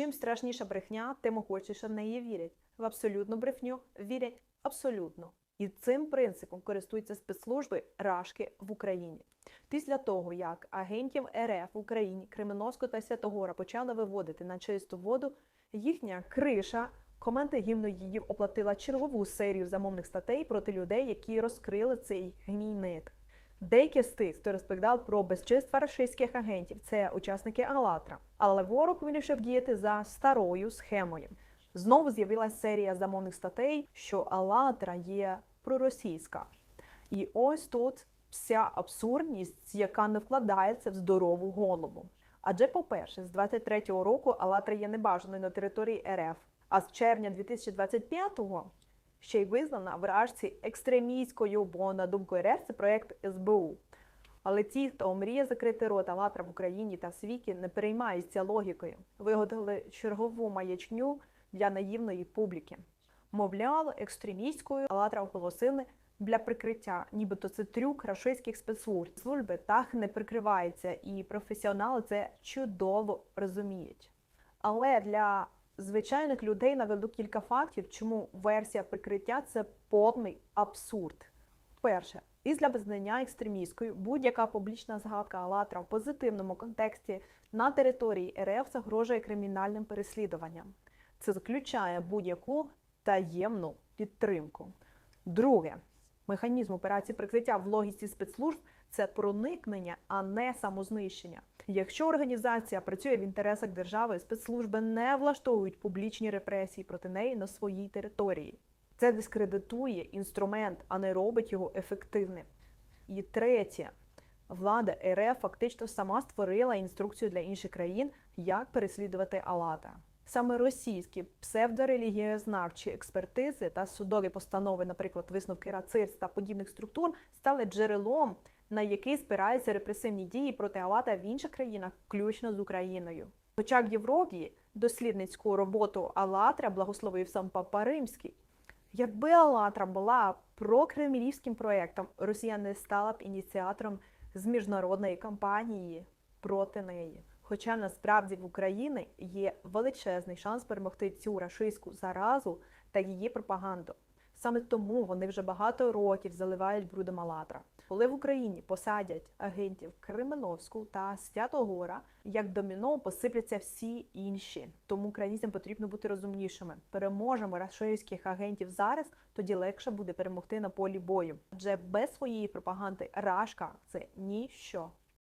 Чим страшніша брехня, тим охочіше в неї вірять. В абсолютну брехню вірять абсолютно. І цим принципом користуються спецслужби Рашки в Україні. Після того, як агентів РФ в Україні Кременовську та Святогора почали виводити на чисту воду, їхня криша команда гімноїдів оплатила чергову серію замовних статей проти людей, які розкрили цей гнійник. Деякі з тих, хто розповідав про безчинства рашистських агентів, це учасники Алатра. Але ворог вирішив діяти за старою схемою. Знову з'явилася серія замовних статей, що Алатра є проросійська. І ось тут вся абсурдність, яка не вкладається в здорову голову. Адже, по-перше, з 23-го року Алатра є небажаною на території РФ, а з червня 2025-го ще й визнана в вражці екстремістською, бо на думку РФ це проєкт СБУ. Але ті, хто мріє закрити рот Алатра в Україні та світі, не переймаються логікою. Виготовили чергову маячню для наївної публіки. Мовляв, екстремістською Алатра оголосили для прикриття, нібито це трюк рашистських спецслужб. Служби так не прикриваються, і професіонали це чудово розуміють. Але для звичайних людей наведу кілька фактів, чому версія прикриття це повний абсурд. Перше, після визнання екстремістською будь-яка публічна згадка Алатра в позитивному контексті на території РФ загрожує кримінальним переслідуванням. Це заключає будь-яку таємну підтримку. Друге, механізм операції прикриття в логіці спецслужб це проникнення, а не самознищення. Якщо організація працює в інтересах держави, спецслужби не влаштовують публічні репресії проти неї на своїй території. Це дискредитує інструмент, а не робить його ефективним. І третє, влада РФ фактично сама створила інструкцію для інших країн, як переслідувати Алата. Саме російські псевдорелігієзнавчі експертизи та судові постанови, наприклад, висновки РАЦИРС та подібних структур, стали джерелом, на який спираються репресивні дії проти Алата в інших країнах, включно з Україною. Хоча в Європі дослідницьку роботу Алатра благословив сам Папа Римський. Якби Алатра була прокремлівським проєктом, Росія не стала б ініціатором з міжнародної кампанії проти неї. Хоча насправді в Україні є величезний шанс перемогти цю рашистську заразу та її пропаганду. Саме тому вони вже багато років заливають брудом Алатра. Коли в Україні посадять агентів Кременовську та Святогора, як доміно посипляться всі інші. Тому українцям потрібно бути розумнішими. Переможемо рашистських агентів зараз, тоді легше буде перемогти на полі бою. Адже без своєї пропаганди рашка це ніщо.